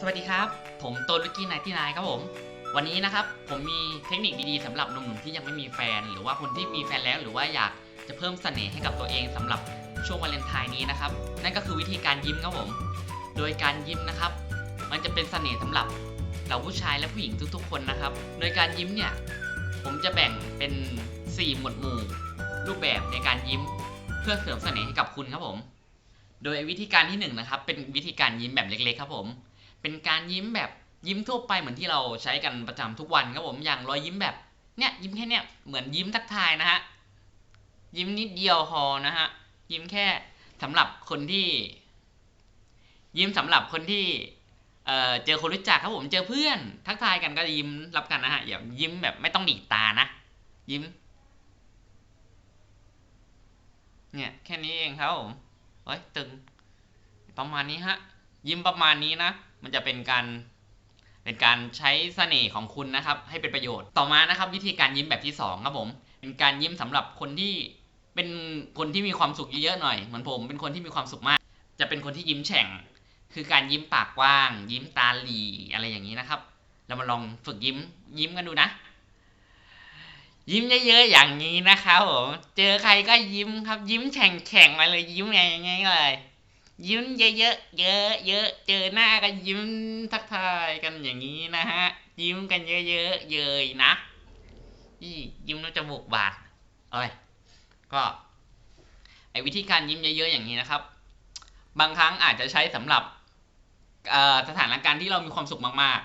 สวัสดีครับ ผมโตลุกี้ไนที่นายครับผม วันนี้นะครับผมมีเทคนิคดีๆสำหรับหนุ่มๆที่ยังไม่มีแฟน หรือว่าคนที่มีแฟนแล้วหรือว่าอยากจะเพิ่มเสน่ห์ให้กับตัวเองสำหรับช่วงวาเลนไทน์นี้นะครับ นั่นก็คือวิธีการยิ้มครับผม โดยการยิ้มนะครับ มันจะเป็นเสน่ห์สำหรับเราผู้ชายและผู้หญิงทุกๆ คนนะครับ โดยการยิ้มเนี่ยผมจะแบ่งเป็น 4 หมวดหมู่ รูปแบบในการยิ้มเพื่อเสริมเสน่ห์ให้กับคุณครับผม โดยวิธีการที่หนึ่งนะครับเป็นวิธีการยิ้มแบบเล็กๆ ครับผม เป็นการยิ้มแบบยิ้มทั่วไปเหมือนที่เราใช้กันประจำทุกวันครับผมอย่างรอยยิ้มแบบเนี้ยยิ้มแค่เนี้ยเหมือนยิ้มทักทายนะฮะยิ้มนิดเดียวพอนะฮะยิ้มแค่สำหรับคนที่ ยิ้มสำหรับคนที่เอ่อเจอคนรู้จักครับผมเจอเพื่อนทักทายกันก็ยิ้มรับกันนะฮะอย่ายิ้มแบบไม่ต้องหนีตานะ ยิ้ม เนี่ยแค่นี้เองครับผมเฮ้ยตึงประมาณนี้ฮะ ยิ้มประมาณนี้นะ มันจะเป็นการเป็นการใช้เสน่ห์ของคุณนะครับ ให้เป็นประโยชน์ ต่อมานะครับ วิธีการยิ้มแบบที่สองครับผม เป็นการยิ้มสำหรับคนที่เป็นคนที่มีความสุขเยอะๆหน่อยเหมือนผมเป็นคนที่มีความสุขมาก จะเป็นคนที่ยิ้มแฉ่ง คือการยิ้มปากกว้าง ยิ้มตาหลีอะไรอย่างนี้นะครับ เรามาลองฝึกยิ้มยิ้มกันดูนะ ยิ้มเยอะๆอย่างนี้นะครับผมเจอใครก็ยิ้มครับ ยิ้มแฉ่งๆมาเลยยิ้มอย่างงี้เลย ยิ้มเยอะๆเยอะๆเยอะเจอหน้าก็ยิ้มทักทายกันอย่างนี้นะฮะ ยิ้มกันเยอะๆเยยนะอียิ้มแล้วจมูกบาดเอ้ยก็ไอวิธีการยิ้มเยอะๆอย่างนี้นะครับ บางครั้งอาจจะใช้สำหรับสถานการณ์ที่เรามีความสุขมาก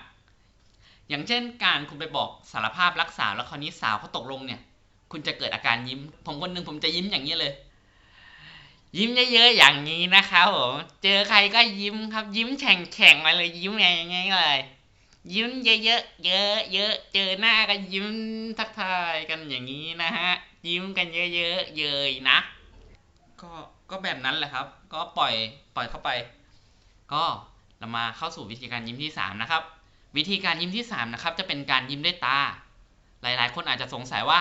ๆ อย่างเช่นการคุณไปบอกสารภาพรักสาวแล้วคราวนี้สาวเขาตกลงเนี่ย คุณจะเกิดอาการยิ้ม ผมคนหนึ่งผมจะยิ้มอย่างนี้เลย ยิ้มเยอะๆอย่างนี้นะครับผมเจอใครก็ยิ้มครับ ยิ้มแฉ่งๆมาเลยยิ้มอย่างงี้เลยยิ้มเยอะๆเยอะๆเจอหน้าก็ยิ้มทักทายกันอย่างนี้นะฮะ ยิ้มกันเยอะๆเยยนะ ก็ก็แบบนั้นแหละครับ ก็ปล่อยปล่อยเข้าไป ก็เรามาเข้าสู่วิธีการยิ้มที่สามนะครับวิธีการยิ้มที่สามนะครับจะเป็นการยิ้มด้วยตา หลายๆ คนอาจจะสงสัยว่า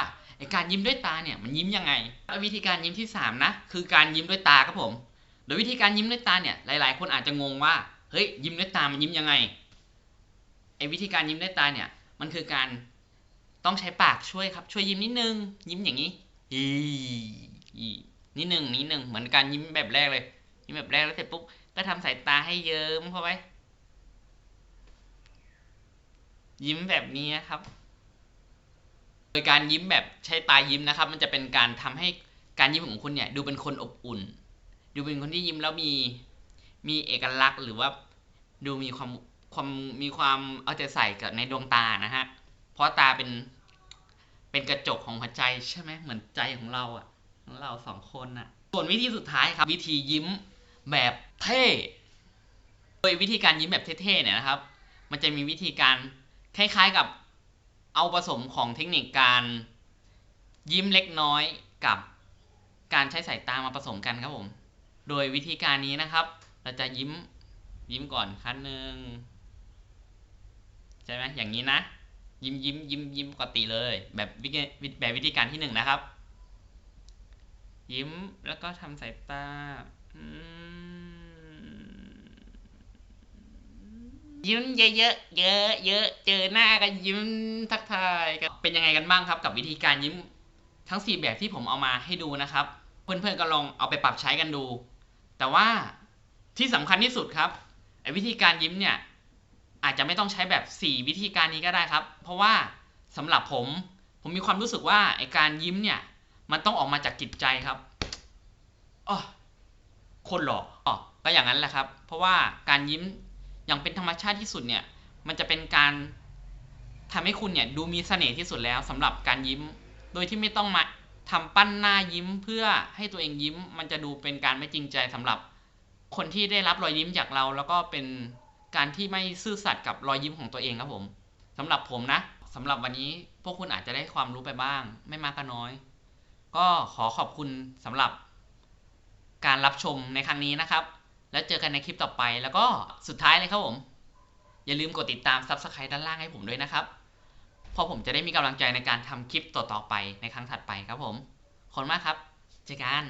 การยิ้มด้วยตาเนี่ยมันยิ้มยังไงวิธีการยิ้มที่สามนะ คือการยิ้มด้วยตาครับผม โดยวิธีการยิ้มด้วยตาเนี่ยหลาย ๆ คนอาจจะงงว่าเฮ้ยยิ้มด้วยตามันยิ้มยังไงไอวิธีการยิ้มด้วยตาเนี่ยมันคือการต้องใช้ปากช่วยครับช่วยยิ้มนิดนึง ยิ้มอย่างนี้อีนิดนึงนิดนึงเหมือนการยิ้มแบบแรกเลย ยิ้มแบบแรกแล้วเสร็จปุ๊บก็ทำสายตาให้เยิ้มเข้าไปยิ้มแบบนี้ครับ โดยการยิ้มแบบใช้ตายิ้มนะครับ มันจะเป็นการทำให้การยิ้มของคุณเนี่ย ดูเป็นคนอบอุ่น ดูเป็นคนที่ยิ้มแล้วมีมีเอกลักษณ์หรือว่าดูมีความความมีความเอาใจใส่กับในดวงตานะฮะ เพราะตาเป็นเป็นกระจกของหัวใจใช่ไหมเหมือนใจของเราอะของเราสองคนอะ ส่วนวิธีสุดท้ายครับ วิธียิ้มแบบเท่ โดยวิธีการยิ้มแบบเท่ๆเนี่ยนะครับ มันจะมีวิธีการคล้ายๆกับ เอาผสมของเทคนิคการยิ้มเล็กน้อยกับการใช้สายตามาผสมกันครับผม โดยวิธีการนี้นะครับ เราจะยิ้มยิ้มก่อนครั้งหนึ่งใช่ไหมอย่างนี้นะ ยิ้มยิ้มยิ้มยิ้มปกติเลย แบบวิธีแบบวิธีการที่หนึ่งนะครับ ยิ้มแล้วก็ทำสายตาอืม ยิ้มเยอะๆเยอะเยอะๆเจอหน้าก็ยิ้มทักทายกันเป็นยังไงกันบ้างครับ กับวิธีการยิ้มทั้ง 4 แบบที่ผมเอามาให้ดูนะครับ เพื่อนๆก็ลองเอาไปปรับใช้กันดู แต่ว่าที่สำคัญที่สุดครับไอ้วิธีการยิ้มเนี่ยอาจจะไม่ต้องใช้แบบ 4 วิธีการนี้ก็ได้ครับ เพราะว่าสำหรับผมผมมีความรู้สึกว่าไอ้การยิ้มเนี่ย มันต้องออกมาจากจิตใจครับอ๋อคนหล่ออ๋อก็อย่างนั้นแหละครับ เพราะว่าการยิ้ม อย่างเป็นธรรมชาติที่สุดเนี่ย มันจะเป็นการทำให้คุณเนี่ยดูมีเสน่ห์ที่สุดแล้วสำหรับการยิ้ม โดยที่ไม่ต้องมาทำปั้นหน้ายิ้มเพื่อให้ตัวเองยิ้ม มันจะดูเป็นการไม่จริงใจสำหรับคนที่ได้รับรอยยิ้มจากเรา แล้วก็เป็นการที่ไม่ซื่อสัตย์กับรอยยิ้มของตัวเองครับผมสำหรับผมนะสำหรับวันนี้พวกคุณอาจจะได้ความรู้ไปบ้าง ไม่มากก็น้อย ก็ขอขอบคุณสำหรับการรับชมในครั้งนี้นะครับ แล้วเจอกันในคลิปต่อไปแล้วก็สุดท้ายเลยครับผม อย่าลืมกดติดตาม Subscribe ด้านล่างให้ผมด้วยนะครับเพราะผมจะได้มีกำลังใจในการทำคลิปต่อๆไปในครั้งถัดไปครับผมขอบคุณมากครับ เจอกัน